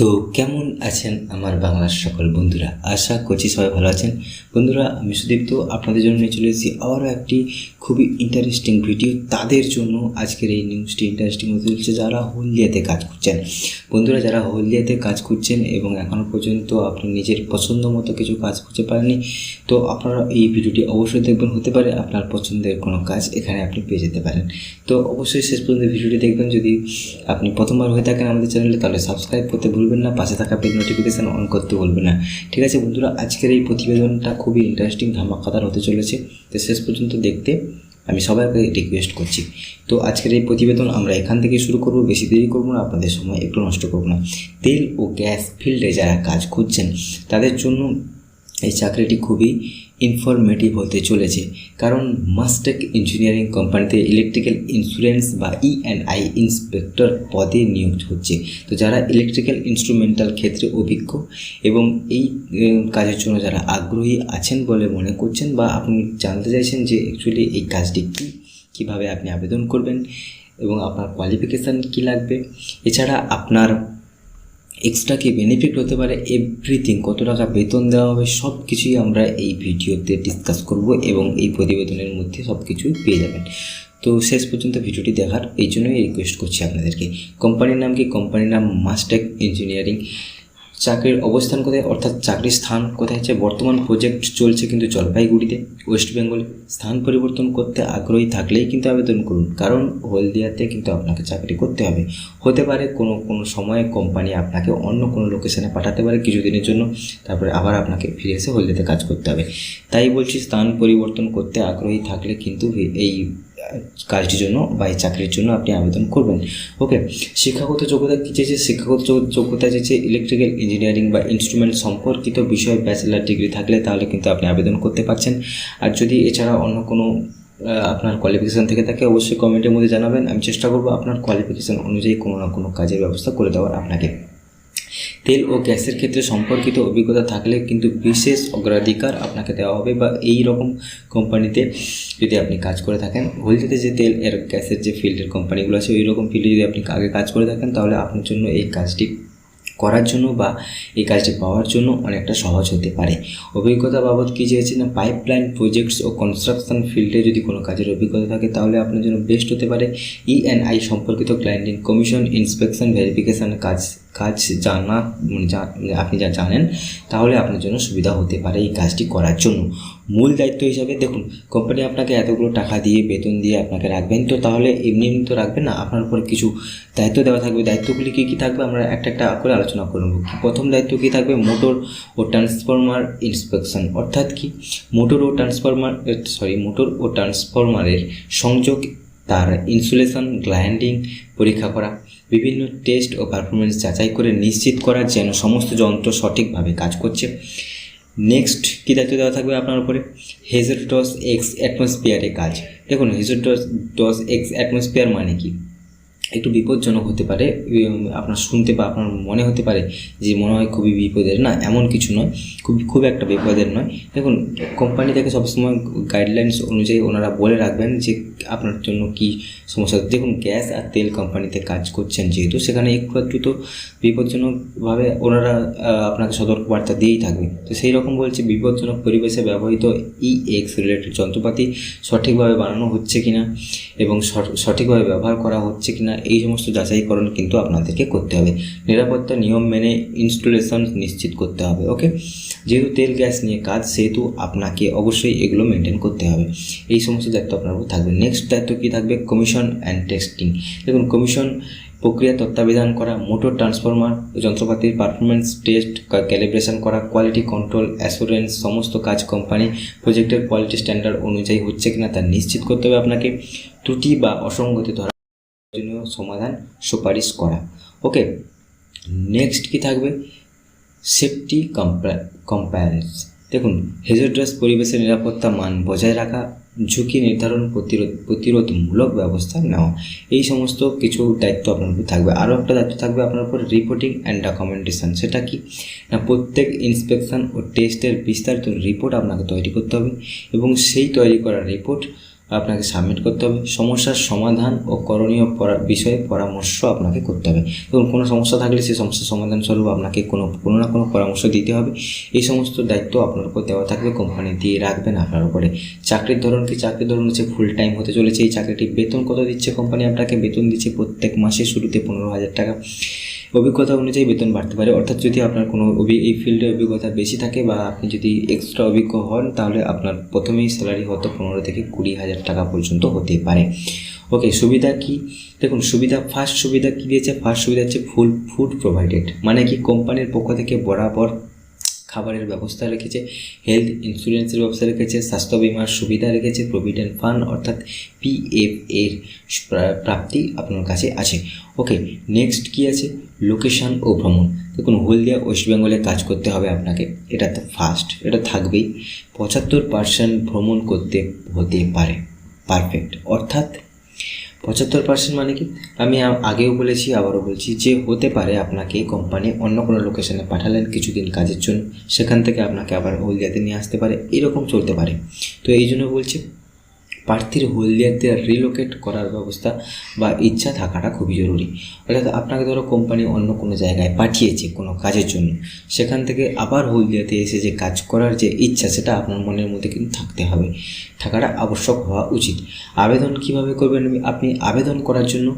তো কেমন আছেন আমার বাংলার সকল বন্ধুরা? আশা করছি সবাই ভালো আছেন। বন্ধুরা, আমি সুদীপ্ত, আপনাদের জন্য নিয়ে চলে এসেছি আরও একটি খুবই ইন্টারেস্টিং ভিডিও তাদের জন্য আজকের এই নিউজটি ইন্টারেস্টিং হতে চলেছে যারা হলদিয়াতে কাজ করছেন। বন্ধুরা, যারা হলদিয়াতে কাজ করছেন এবং এখনও পর্যন্ত আপনি নিজের পছন্দ মতো কিছু কাজ করতে পারেননি, তো আপনারা এই ভিডিওটি অবশ্যই দেখবেন। হতে পারে আপনার পছন্দের কোনো কাজ এখানে আপনি পেয়ে যেতে পারেন। তো অবশ্যই শেষ পর্যন্ত ভিডিওটি দেখবেন। যদি আপনি প্রথমবার হয়ে থাকেন আমাদের চ্যানেলে তাহলে সাবস্ক্রাইব করতে ভুলবেন না, পাশে থাকা বেল নোটিফিকেশান অন করতে ভুলবেন না। ঠিক আছে বন্ধুরা, আজকের এই প্রতিবেদনটা খুবই ইন্টারেস্টিং ধামাকাদার হতে চলেছে। তো শেষ পর্যন্ত দেখতে আমি সবাইকে রিকোয়েস্ট করছি। তো আজকের এই প্রতিবেদন আমরা এখান থেকে শুরু করব, বেশি দেরি করব না, আপনাদের সময় একটু নষ্ট করব না। তেল ও গ্যাস ফিল্ডে যারা কাজ করছেন তাদের জন্য এই চাকরিটি খুবই ইনফরমেটিভ হতে চলেছে। কারণ মাস্টেক ইঞ্জিনিয়ারিং কোম্পানিতে ইলেকট্রিক্যাল ইন্স্যুরেন্স বা ই অ্যান্ড আই ইন্সপেক্টর পদে নিয়োগ হচ্ছে। তো যারা ইলেকট্রিক্যাল ইনস্ট্রুমেন্টাল ক্ষেত্রে অভিজ্ঞ এবং এই কাজের জন্য যারা আগ্রহী আছেন বলে মনে করছেন বা আপনি জানতে চাইছেন যে অ্যাকচুয়ালি এই কাজটি কী, কীভাবে আপনি আবেদন করবেন এবং আপনার কোয়ালিফিকেশান কী লাগবে। এছাড়া আপনার এক্সট্রা কি বেনিফিট হতে পারে এভরিথিং কত টাকা বেতন দেওয়া হবে সব কিছুই আমরা এই ভিডিওতে ডিসকাস করব এবং এই প্রতিবেদনের মধ্যে সব কিছুই পেয়ে যাবেন। তো শেষ পর্যন্ত ভিডিওটি দেখার এই জন্যই রিকোয়েস্ট করছি আপনাদেরকে। কোম্পানির নাম কি? কোম্পানির নাম মাস্টেক ইঞ্জিনিয়ারিং চাকরির অবস্থান কোথায়? অর্থাৎ চাকরির স্থান কোথায় হচ্ছে? বর্তমান প্রজেক্ট চলছে কিন্তু জলপাইগুড়িতে ওয়েস্ট বেঙ্গলে স্থান পরিবর্তন করতে আগ্রহী থাকলেই কিন্তু আবেদন করুন। কারণ হলদিয়াতে কিন্তু আপনাকে চাকরি করতে হবে। হতে পারে কোনো কোনো সময়ে কোম্পানি আপনাকে অন্য কোনো লোকেশনে পাঠাতে পারে কিছুদিনের জন্য। তারপরে আবার আপনাকে ফিরে এসে হলদিয়াতে কাজ করতে হবে। তাই বলছি, স্থান পরিবর্তন করতে আগ্রহী থাকলে কিন্তু এই কাজটির জন্য বা এই চাকরির জন্য আপনি আবেদন করবেন। ওকে শিক্ষাগত যোগ্যতা কী চেয়েছে শিক্ষাগত যোগ্যতা চেয়েছে ইলেকট্রিক্যাল ইঞ্জিনিয়ারিং বা ইনস্ট্রুমেন্ট সম্পর্কিত বিষয়ে ব্যাচেলার ডিগ্রি থাকলে তাহলে কিন্তু আপনি আবেদন করতে পারছেন। আর যদি এছাড়া অন্য কোনো আপনার কোয়ালিফিকেশান থেকে থাকে অবশ্যই কমেন্টের মধ্যে জানাবেন। আমি চেষ্টা করব আপনার কোয়ালিফিকেশান অনুযায়ী কোনো না কোনো কাজের ব্যবস্থা করে দেওয়ার আপনাকে। তেল ও গ্যাসের ক্ষেত্রে সম্পর্কিত অভিজ্ঞতা থাকলে কিন্তু বিশেষ অগ্রাধিকার আপনাকে দেওয়া হবে বা এই রকম কোম্পানিতে যদি আপনি কাজ করে থাকেন হলদিতে যে তেল এর গ্যাসের যে ফিল্ডের কোম্পানিগুলো আছে, ওই রকম ফিল্ডে যদি আপনি আগে কাজ করে থাকেন, তাহলে আপনার জন্য এই কাজটি করার জন্য বা এই কাজটি পাওয়ার জন্য অনেকটা সহজ হতে পারে। অভিজ্ঞতা বাবদ কী চেয়েছে না? পাইপলাইন প্রজেক্টস ও কনস্ট্রাকশন ফিল্ডে যদি কোনো কাজের অভিজ্ঞতা থাকে, তাহলে আপনার জন্য বেস্ট হতে পারে ই অ্যান্ড আই সম্পর্কিত ক্লায়েন্টিং কমিশন ইন্সপেকশন ভেরিফিকেশন কাজ কাজ জানা মানে মানে আপনি যা জানেন, তাহলে আপনার জন্য সুবিধা হতে পারে এই কাজটি করার জন্য। মূল দায়িত্ব হিসাবে দেখুন কোম্পানি আপনাকে এতগুলো টাকা দিয়ে, বেতন দিয়ে আপনাকে রাখবেন, তো তাহলে এমনি এমনি তো রাখবেন না, আপনার উপর কিছু দায়িত্ব দেওয়া থাকবে। দায়িত্বগুলি কী কী থাকবে? আমরা একটা একটা করে আলোচনা করব প্রথম দায়িত্ব কী থাকবে? মোটর ও ট্রান্সফরমার ইন্সপেকশন অর্থাৎ কি? মোটর ও ট্রান্সফরমার সরি মোটর ও ট্রান্সফরমারের সংযোগ তার ইনসুলেশন গ্লাইন্ডিং পরীক্ষা করা, বিভিন্ন টেস্ট ও পারফরমেন্স যাচাই করে নিশ্চিত করা যেন সমস্ত যন্ত্র সঠিকভাবে কাজ করছে। নেক্সট কী দায়িত্ব দেওয়া থাকবে আপনার উপরে? হেজেরটস এক্স অ্যাটমসফিয়ারে কাজ। দেখুন হেজেরটস ডস এক্স অ্যাটমসফিয়ার মানে কি? একটু বিপজ্জনক হতে পারে আপনার শুনতে বা আপনার মনে হতে পারে যে মনে হয় খুবই বিপদের। না, এমন কিছু নয়। খুব খুব একটা বিপদের নয়। দেখুন কোম্পানি থেকে সবসময় গাইডলাইন্স অনুযায়ী ওনারা বলে রাখবেন যে আপনার জন্য কি সমস্যা। দেখুন, গ্যাস আর তেল কোম্পানিতে কাজ করছেন যেহেতু, সেখানে একটু একটু তো বিপজ্জনকভাবে ওনারা আপনাকে সতর্কবার্তা দিয়েই থাকবে। তো সেই রকম বলছে, বিপজ্জনক পরিবেশে ব্যবহৃত ই এক্স রিলেটেড যন্ত্রপাতি সঠিকভাবে বানানো হচ্ছে কিনা এবং সঠ- সঠিকভাবে ব্যবহার করা হচ্ছে কিনা এই সমস্ত যাচাইকরণ কিন্তু আপনাদেরকে করতে হবে। নিরাপত্তা নিয়ম মেনে ইনস্টলেশন নিশ্চিত করতে হবে ওকে যেহেতু তেল গ্যাস নিয়ে কাজ, সেহেতু আপনাকে অবশ্যই এগুলো মেনটেন করতে হবে। এই সমস্ত দায়িত্ব আপনার উপর থাকবে। নেক্সট দায়িত্ব কী থাকবে? কমিশন অ্যান্ড টেস্টিং দেখুন কমিশন প্রক্রিয়া তত্ত্বাবধান করা মোটর ট্রান্সফরমার যন্ত্রপাতির পারফরমেন্স টেস্ট ক্যালিব্রেশন করা কোয়ালিটি কন্ট্রোল অ্যাসুরেন্স সমস্ত কাজ কোম্পানি প্রজেক্টের কোয়ালিটি স্ট্যান্ডার্ড অনুযায়ী হচ্ছে কিনা তা নিশ্চিত করতে হবে আপনাকে। ত্রুটি বা অসঙ্গতি ধরা প্রয়োজনীয় সমাধান সুপারিশ করা। ওকে নেক্সট কি থাকবে? সেফটি কম্পায়ারেন্স দেখুন হেজার্ডাস পরিবেশের নিরাপত্তা মান বজায় রাখা, ঝুঁকি নির্ধারণ প্রতিরোধ, প্রতিরোধমূলক ব্যবস্থা নেওয়া। এই সমস্ত কিছু দায়িত্ব আপনার উপর থাকবে। আরও একটা দায়িত্ব থাকবে আপনার উপর রিপোর্টিং অ্যান্ড ডকুমেন্টেশন সেটা কি? না, প্রত্যেক ইন্সপেকশন ও টেস্টের বিস্তারিত রিপোর্ট আপনাকে তৈরি করতে হবে এবং সেই তৈরি করা রিপোর্ট আপনাকে সাবমিট করতে হবে। সমস্যার সমাধান ও করণীয় বিষয়ে পরামর্শ আপনাকে করতে হবে। এবং কোনো সমস্যা থাকলে সেই সমস্যার সমাধান স্বরূপ আপনাকে কোনো কোনো না কোনো পরামর্শ দিতে হবে। এই সমস্ত দায়িত্ব আপনার উপর দেওয়া থাকবে কোম্পানি দিয়ে রাখবেন আপনার উপরে। চাকরির ধরন কি? চাকরির ধরন হচ্ছে ফুল টাইম হতে চলেছে। এই চাকরিটি বেতন কত দিচ্ছে কোম্পানি আপনাকে? বেতন দিচ্ছে প্রত্যেক মাসে শুরুতে পনেরো হাজার টাকা। অভিজ্ঞতা অনুযায়ী বেতন বাড়তে পারে। অর্থাৎ যদি আপনার কোনো এই ফিল্ডে অভিজ্ঞতা বেশি থাকে বা আপনি যদি এক্সট্রা অভিজ্ঞ হন, তাহলে আপনার প্রথমেই স্যালারি হয়তো পনেরো থেকে কুড়ি হাজার টাকা পর্যন্ত হতে পারে। ওকে, সুবিধা কি? দেখুন, সুবিধা ফার্স্ট সুবিধা কী দিয়েছে? ফার্স্ট সুবিধা হচ্ছে ফুল ফুড প্রোভাইডেড মানে কি, কোম্পানির পক্ষ থেকে বরাবর খাবারের ব্যবস্থা রেখেছে হেলথ ইন্স্যুরেন্সের ব্যবস্থা রেখেছে, স্বাস্থ্য বিমার সুবিধা রেখেছে প্রভিডেন্ট ফান্ড অর্থাৎ পিএফ এর প্রাপ্তি আপনার কাছে আছে। ওকে নেক্সট কি আছে? লোকেশন ও ভ্রমণ। দেখুন, হলদিয়া ওয়েস্ট বেঙ্গলে কাজ করতে হবে আপনাকে। এটা তো ফার্স্ট এটা থাকবেই। পঁচাত্তর পার্সেন্ট ভ্রমণ করতে হতে পারে। পারফেক্ট অর্থাৎ পঁচাত্তর পার্সেন্ট মানে কি? আমি আগেও বলেছি, আবারও বলছি যে হতে পারে আপনাকে কোম্পানি অন্য কোনো লোকেশনে পাঠালেন কিছুদিন কাজের জন্য, সেখান থেকে আপনাকে আবার হলদিয়াতে নিয়ে আসতে পারে, এরকম চলতে পারে। তো এই জন্য বলছি প্রার্থীর হলদিয়াতে রিলোকেট করার ব্যবস্থা বা ইচ্ছা থাকাটা খুবই জরুরি। অর্থাৎ আপনাকে ধরো কোম্পানি অন্য কোনো জায়গায় পাঠিয়েছে কোনো কাজের জন্য, সেখান থেকে আবার হলদিয়াতে এসে যে কাজ করার যে ইচ্ছা, সেটা আপনার মনের মধ্যে কিন্তু থাকতে হবে। থাকাটা আবশ্যক হওয়া উচিত। আবেদন কীভাবে করবেন? আপনি আবেদন করার জন্য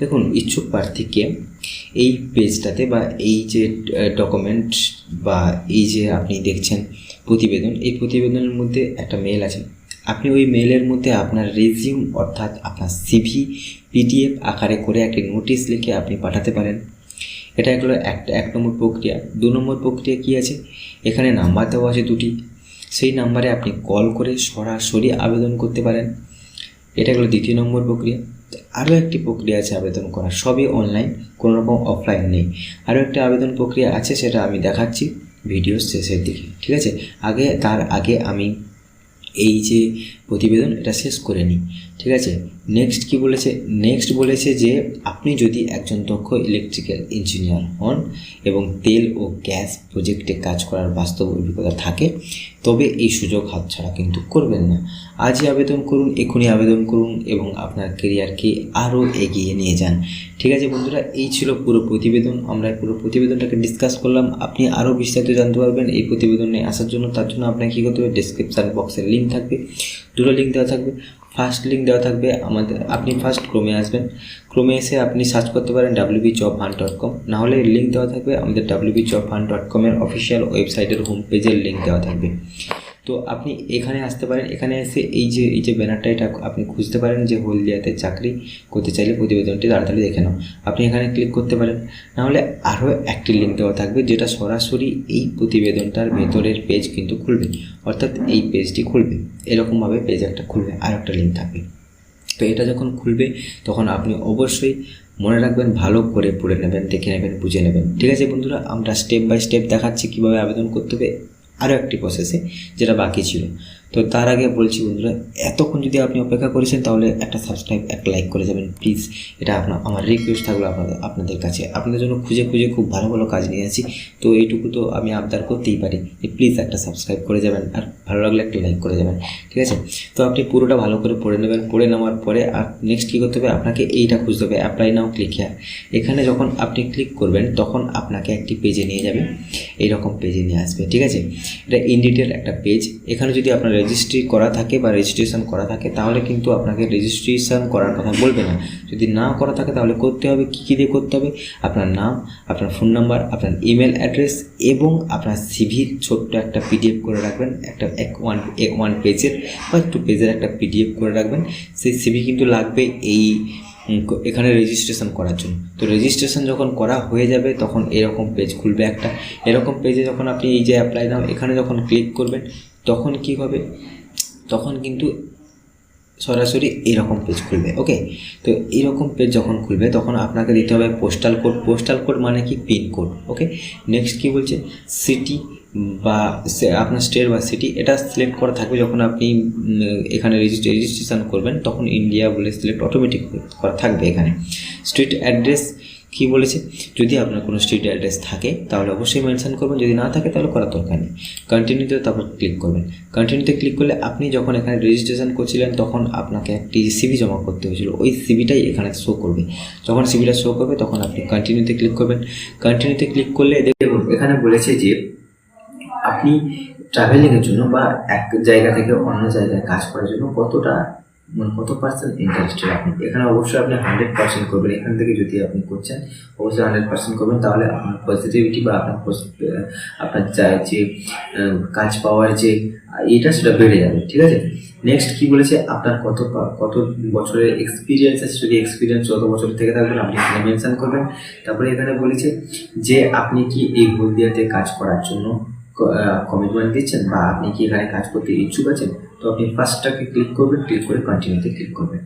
দেখুন, ইচ্ছুক প্রার্থীকে এই পেজটাতে বা এই যে ডকুমেন্ট বা এই যে আপনি দেখছেন প্রতিবেদন, এই প্রতিবেদনের মধ্যে একটা মেল আছে। আপনি ওই মেলের মধ্যে আপনার রেজিউম অর্থাৎ আপনার সিভি পিডিএফ আকারে করে একটি নোটিশ লিখে আপনি পাঠাতে পারেন। এটা হলো একটা এক নম্বর প্রক্রিয়া। দু নম্বর প্রক্রিয়া কী আছে? এখানে নাম্বার দেওয়া আছে দুটি। সেই নাম্বারে আপনি কল করে সরাসরি আবেদন করতে পারেন। এটা হলো দ্বিতীয় নম্বর প্রক্রিয়া। আরও একটি প্রক্রিয়া আছে আবেদন করা। সবই অনলাইন কোনো রকম অফলাইন নেই। আরও একটা আবেদন প্রক্রিয়া আছে, সেটা আমি দেখাচ্ছি ভিডিও শেষের দিকে। ঠিক আছে? আগে, তার আগে আমি এই যে প্রতিবেদন, এটা শেষ করে নিই, ঠিক আছে? নেক্সট কি বলেছে? নেক্সট বলেছে যে আপনি যদি একজন দক্ষ ইলেকট্রিক্যাল ইঞ্জিনিয়ার হন এবং তেল ও গ্যাস প্রজেক্টে কাজ করার বাস্তব অভিজ্ঞতা থাকে তবে এই সুযোগ হাতছাড়া কিন্তু করবেন না। আজই আবেদন করুন, এখনই আবেদন করুন এবং আপনার কেরিয়ারকে আরও এগিয়ে নিয়ে যান। ঠিক আছে বন্ধুরা, এই ছিল পুরো প্রতিবেদন। আমরা পুরো প্রতিবেদনটাকে ডিসকাস করলাম। আপনি আরও বিস্তারিত জানতে পারবেন এই প্রতিবেদনে আসার জন্য। তার জন্য আপনাকে কী করতে হবে? ডিসক্রিপশান বক্সের লিঙ্ক থাকবে। দুটো লিঙ্ক দেওয়া থাকবে। ফার্স্ট লিঙ্ক দেওয়া থাকবে আমাদের, আপনি ফার্স্ট ক্রোমে আসবেন। ক্রোমে এসে আপনি সার্চ করতে পারেন WB job hunt dot com নাহলে লিঙ্ক দেওয়া থাকবে আমাদের ডাব্লিউবি জব হান্ট ডট কমের অফিসিয়াল ওয়েবসাইটের হোম পেজের লিঙ্ক দেওয়া থাকবে। তো আপনি এখানে আসতে পারেন। এখানে এসে এই যে এই যে ব্যানারটা এটা আপনি খুঁজতে পারেন যে হলদিয়াতে চাকরি করতে চাইলে প্রতিবেদনটি তাড়াতাড়ি দেখে নাও। আপনি এখানে ক্লিক করতে পারেন। নাহলে আরও একটি লিঙ্ক দেওয়া থাকবে যেটা সরাসরি এই প্রতিবেদনটার ভেতরের পেজ কিন্তু খুলবে। অর্থাৎ এই পেজটি খুলবে। এরকমভাবে পেজ একটা খুলবে আর একটা লিঙ্ক থাকবে। তো এটা যখন খুলবে, তখন আপনি অবশ্যই মনে রাখবেন, ভালো করে পড়ে নেবেন, দেখে নেবেন, বুঝে নেবেন। ঠিক আছে বন্ধুরা, আমরা স্টেপ বাই স্টেপ দেখাচ্ছি কীভাবে আবেদন করতে হবে। আরও একটি প্রসেসে যেটা বাকি ছিল। তো তার আগে বলছি বন্ধুরা, এতক্ষণ যদি আপনি অপেক্ষা করেছেন, তাহলে একটা সাবস্ক্রাইব একটা লাইক করে যাবেন। প্লিজ এটা আপনার, আমার রিকোয়েস্ট থাকল আপনাদের আপনাদের কাছে। আপনাদের জন্য খুঁজে খুঁজে খুব ভালো ভালো কাজ নিয়ে আসি তো এইটুকু তো আমি আবদার করতেই পারি যে প্লিজ একটা সাবস্ক্রাইব করে যাবেন আর ভালো লাগলে একটা লাইক করে যাবেন, ঠিক আছে? তো আপনি পুরোটা ভালো করে পড়ে নেবেন, পড়ে নেওয়ার পরে আর নেক্সট কী করতে হবে? আপনাকে এইটা খুঁজতে হবে অ্যাপ্লাই নাও ক্লিক হেয়ার এখানে যখন আপনি ক্লিক করবেন, তখন আপনাকে একটি পেজে নিয়ে যাবে। এইরকম পেজে নিয়ে আসবে, ঠিক আছে? এটা ইন ডিটেল একটা পেজ এখানে যদি আপনার রেজিস্ট্রি করা থাকে বা রেজিস্ট্রেশন করা থাকে, তাহলে কিন্তু আপনাকে রেজিস্ট্রেশন করার কথা বলবে না। যদি না করা থাকে, তাহলে করতে হবে, কী কী দিয়ে করতে হবে? আপনার নাম, আপনার ফোন নাম্বার আপনার ইমেল অ্যাড্রেস এবং আপনার সিভির ছোট্ট একটা পিডিএফ করে রাখবেন, একটা এক ওয়ান ওয়ান পেজের বা টু পেজের একটা পিডিএফ করে রাখবেন। সেই সিভি কিন্তু লাগবে এই এখানে রেজিস্ট্রেশন করার জন্য। তো রেজিস্ট্রেশন যখন করা হয়ে যাবে, তখন এরকম পেজ খুলবে একটা। এরকম পেজে যখন আপনি এই যে অ্যাপ্লাই নাও এখানে যখন ক্লিক করবেন তখন কি হবে? তখন কিন্তু সরাসরি এরকম পেজ খুলবে ওকে তো এরকম পেজ যখন খুলবে, তখন আপনাকে দিতে হবে পোস্টাল কোড পোস্টাল কোড মানে কি? পিন কোড ওকে নেক্সট কি বলছে? সিটি বা আপনার স্টেট বা সিটি এটা সিলেক্ট করা থাকবে যখন আপনি এখানে রেজিস্ট্রেশন করবেন, তখন ইন্ডিয়া বলে সিলেক্ট অটোমেটিক করা থাকবে এখানে। স্ট্রিট অ্যাড্রেস কী বলেছে? যদি আপনার কোনো স্ট্রিট অ্যাড্রেস থাকে, তাহলে অবশ্যই মেনশন করবেন। যদি না থাকে, তাহলে করার দরকার নেই। কন্টিনিউতে তারপর ক্লিক করবেন। কন্টিনিউতে ক্লিক করলে আপনি যখন এখানে রেজিস্ট্রেশন করছিলেন, তখন আপনাকে একটি সিবি জমা করতে হয়েছিল। ওই সিভিটাই এখানে শো করবে। যখন সিভিটা শো করবে, তখন আপনি কন্টিনিউতে ক্লিক করবেন। কন্টিনিউতে ক্লিক করলে দেখুন, এখানে বলেছে যে আপনি ট্রাভেলিংয়ের জন্য বা এক জায়গা থেকে অন্য জায়গায় কাজ করার জন্য কতটা মানে কত পার্সেন্ট ইন্টারেস্টেড আপনি এখানে অবশ্যই আপনি হান্ড্রেড পার্সেন্ট করবেন। এখান থেকে যদি আপনি করছেন, অবশ্যই হান্ড্রেড পার্সেন্ট করবেন। তাহলে আপনার পজিটিভিটি বা আপনার আপনার যা- যে কাজ পাওয়ার যে, এটা সেটা বেড়ে যাবে, ঠিক আছে? নেক্সট কি বলেছে? আপনার কত কত বছরের এক্সপিরিয়েন্স আছে? যদি এক্সপিরিয়েন্স যত বছর থেকে থাকবেন, আপনি এখানে মেনশন করবেন। তারপরে এখানে বলেছে যে, আপনি কি এই হলদিয়াতে কাজ করার জন্য কমিটমেন্ট দিচ্ছেন বা আপনি কি এখানে কাজ করতে ইচ্ছুক আছেন, তো আপনি ফার্স্টটাকে ক্লিক করবেন ক্লিক করে কন্টিনিউতে ক্লিক করবেন।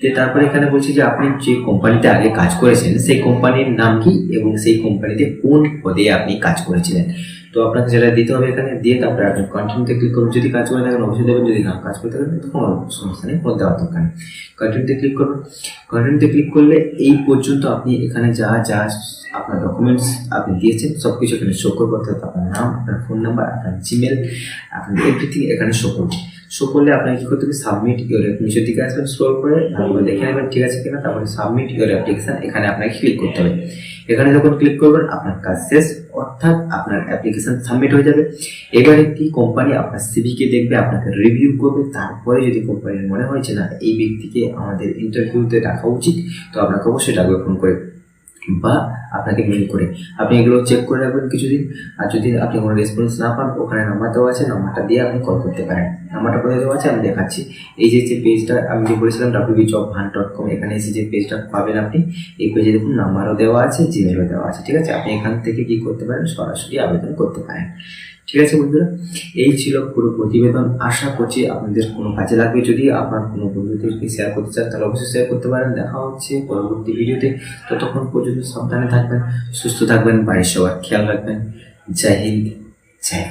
তো তারপরে এখানে বলছি যে আপনি যে কোম্পানিতে আগে কাজ করেছেন, সেই কোম্পানির নাম কি এবং সেই কোম্পানিতে কোন পদে আপনি কাজ করেছিলেন? তো আপনাকে যেটা দিতে হবে এখানে, দিয়ে তারপরে আপনি কন্টিনিউতে ক্লিক করুন। যদি কাজ করে থাকেন অবশ্যই দেবেন, যদি না কাজ করতে থাকেন তো কোনো সমস্যা নেই দেওয়ার দরকার নেই। কন্টিনিউতে ক্লিক করুন। কন্টিনিউতে ক্লিক করলে এই পর্যন্ত আপনি এখানে যা যা আপনার ডকুমেন্টস আপনি দিয়েছেন সব কিছু এখানে শো করবে, অর্থাৎ আপনার নাম, আপনার ফোন নাম্বার আপনার জিমেল আপনার এভরিথিং এখানে শো করবে। শো করলে আপনাকে কী করতে হবে? সাবমিট ইউর নিচের দিকে আসবেন স্ক্রল করে ভালো দেখে নেবেন ঠিক আছে কিনা, তারপরে সাবমিট ইউর অ্যাপ্লিকেশন এখানে আপনাকে ক্লিক করতে হবে। এখানে যখন ক্লিক করবেন, আপনার কাজ শেষ, অর্থাৎ আপনার অ্যাপ্লিকেশন সাবমিট হয়ে যাবে। এবারে কি কোম্পানি আপনার সিভিকে দেখবে, আপনাকে রিভিউ করবে। তারপরে যদি কোম্পানির মনে হয় যে না, এই ব্যক্তিকে আমাদের ইন্টারভিউতে রাখা উচিত, তো আপনাকে অবশ্যই ডাকবে ফোন করে। বা আপনাকে মেল করে। আপনি এগুলো চেক করে রাখবেন কিছুদিন। আর যদি আপনি কোনো রেসপন্স না পান, ওখানে নাম্বার দেওয়া আছে নাম্বারটা দিয়ে আপনি কল করতে পারেন। নাম্বারটা কোথায় দেওয়া আছে, আমি দেখাচ্ছি। এই যে যে পেজটা আমি যে বলেছিলাম W B job hunt dot com এখানে এসে যে পেজটা পাবেন আপনি, এই পেজে দেখুন নাম্বারও দেওয়া আছে জিমেলও দেওয়া আছে, ঠিক আছে? আপনি এখান থেকে কী করতে পারেন, সরাসরি আবেদন করতে পারেন। ঠিক আছে বন্ধুরা? এই ছিল পুরো প্রতিবেদন। আশা করছি আপনাদের কোনো কাজে লাগবে। যদি আপনার কোনো বন্ধুদেরকে শেয়ার করতে চান, তাহলে অবশ্যই শেয়ার করতে পারেন। দেখা হচ্ছে পরবর্তী ভিডিওতে। ততক্ষণ পর্যন্ত সাবধানে থাকবেন, সুস্থ থাকবেন, বাড়ির সবার খেয়াল রাখবেন। জয় হিন্দ, জয়